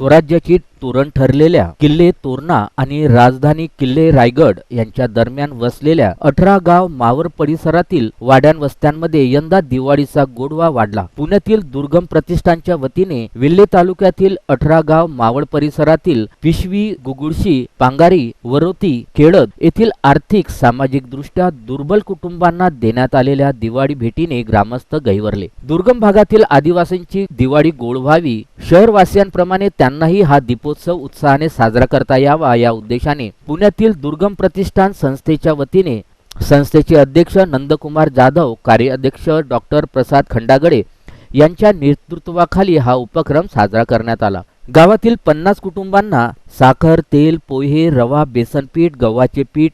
स्वराज्याची तोरण ठरलेल्या किल्ले तोरणा आणि राजधानी किल्ले रायगड यांच्या दरम्यान वसलेल्या अठरा गाव मावर परिसरातील वाड्यान वस्त्यांमध्ये यंदा दिवाळीचा गोडवा वाढला. पुण्यातील दुर्गम प्रतिष्ठानच्या वतीने विल्हे तालुक्यातील अठरा गाव मावळ परिसरातील पिशवी गुगुळशी पांगारी वरोती केळद येथील आर्थिक सामाजिक दृष्ट्या दुर्बल कुटुंबांना देण्यात आलेल्या दिवाळी भेटीने ग्रामस्थ गैवरले दुर्गम भागातील आदिवासींची दिवाळी गोड व्हावी शहरवासियांप्रमाणे त्यांनाही हा दीपोत्सव उत्साहाने साजरा करता यावा या उद्देशाने पुण्यातील दुर्गम प्रतिष्ठान संस्थेच्या वतीने संस्थेचे अध्यक्ष नंदकुमार जाधव कार्याध्यक्ष डॉक्टर प्रसाद खंडागडे यांच्या नेतृत्वाखाली हा उपक्रम साजरा करण्यात आला. गावातील पन्नास कुटुंबांना साखर तेल पोहे रवा बेसन पीठ गव्हाचे पीठ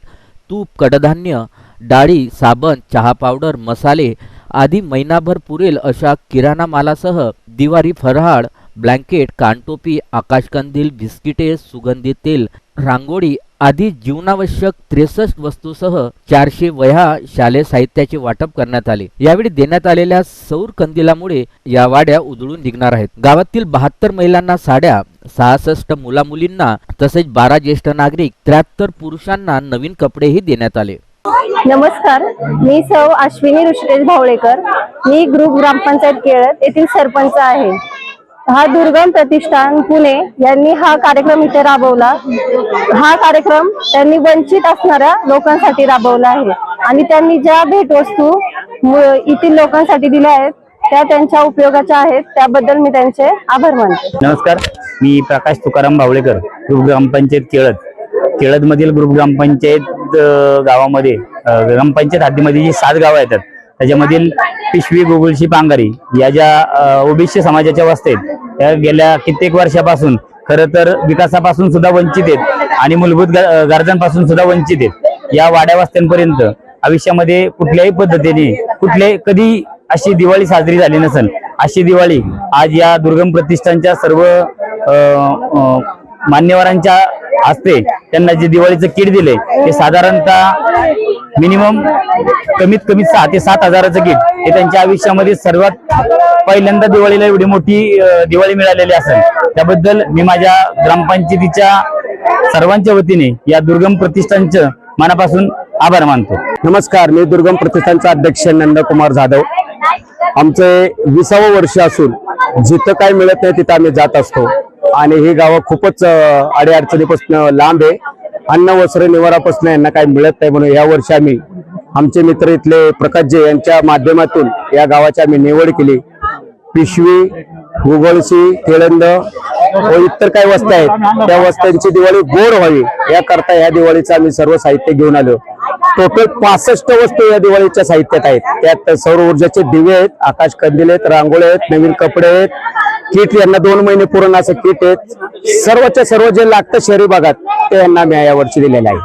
तूप कडधान्य डाळी साबण चहा पावडर मसाले आदी महिनाभर पुरेल अशा किराणा मालासह दिवाळी फराळ ब्लँकेट कानटोपी आकाशकंदील बिस्किटे सुगंधी तेल रांगोळी आदी जीवनावश्यक त्रेसष्ट वस्तूसह चारशे वह्या शालेय साहित्याचे वाटप करण्यात आले. यावेळी देण्यात आलेल्या सौर कंदिलामुळे या वाड्या उजळून निघणार आहेत. गावातील बहात्तर महिलांना साड्या सहासष्ट मुला मुलींना तसेच बारा ज्येष्ठ नागरिक त्र्याहत्तर पुरुषांना नवीन कपडेही देण्यात आले. नमस्कार मी सौ अश्विनी ऋषिकेश भावळेकर. मी ग्रुप ग्रामपंचायत केळत येथील सरपंच आहे. हा दुर्गम प्रतिष्ठान पुणे यांनी हा कार्यक्रम इथे राबवला. हा कार्यक्रम त्यांनी वंचित असणाऱ्या लोकांसाठी राबवला आहे. आणि त्यांनी ज्या भेटवस्तू इथील येथील लोकांसाठी दिल्या आहेत त्या त्यांच्या उपयोगाच्या आहेत त्याबद्दल मी त्यांचे आभार मानते. नमस्कार. मी प्रकाश तुकाराम भावळेकर ग्रुप ग्रामपंचायत केळद. केळद मधील ग्रुप ग्रामपंचायत गावामध्ये ग्रामपंचायत हद्दीमध्ये जी सात गावं येतात त्याच्यामधील पिशवी गोकुळशी पांगारी या ज्या ओबीसी समाजाच्या वस्ती आहेत त्या गेल्या कित्येक वर्षापासून खरं तर विकासापासून सुद्धा वंचित आहेत आणि मूलभूत गरजांपासून सुद्धा वंचित आहेत. या वाड्या वस्त्यांपर्यंत आयुष्यामध्ये कुठल्याही पद्धतीने कुठल्याही कधी अशी दिवाळी साजरी झाली नसेल अशी दिवाळी आज या दुर्गम प्रतिष्ठानच्या सर्व मान्यवरांच्या असते त्यांना जे दिवाळीचं किट दिले ते साधारणतः मिनिमम कमीत कमी सहा ते सात हजाराचं किट हे त्यांच्या आयुष्यामध्ये सर्वात पहिल्यांदा दिवाळीला एवढी मोठी दिवाळी मिळालेली असेल. त्याबद्दल मी माझ्या ग्रामपंचायतीच्या सर्वांच्या वतीने या दुर्गम प्रतिष्ठानचं मनापासून आभार मानतो. नमस्कार मी दुर्गम प्रतिष्ठानचा अध्यक्ष नंदकुमार जाधव. आमचे विसावं वर्ष असून जिथं काय मिळत नाही तिथं आम्ही जात असतो. आणि ही गावं खूपच अडीअडचणीपासून लांब आहे. अन्न वस्त्र निवारापासून यांना काही मिळत नाही म्हणून या वर्षी आम्ही आमचे मित्र इथले प्रकाशजे यांच्या माध्यमातून या गावाची आम्ही निवड केली. पिशवी गुगळशी केळंद व इतर काही वस्त्या आहेत. त्या वस्त्यांची दिवाळी गोड व्हावी याकरता या दिवाळीचं आम्ही सर्व साहित्य घेऊन आलो. टोटल पासष्ट वस्तू या दिवाळीच्या साहित्यात आहेत. त्यात सौर ऊर्जाचे दिवे आहेत आकाश कंदील आहेत रांगोळे आहेत नवीन कपडे आहेत किट यांना दोन महिने पूर्ण असं किट आहे सर्वच्या सर्व जे लागतं शहरी भागात ते यांना मी यावरची दिलेलं आहे.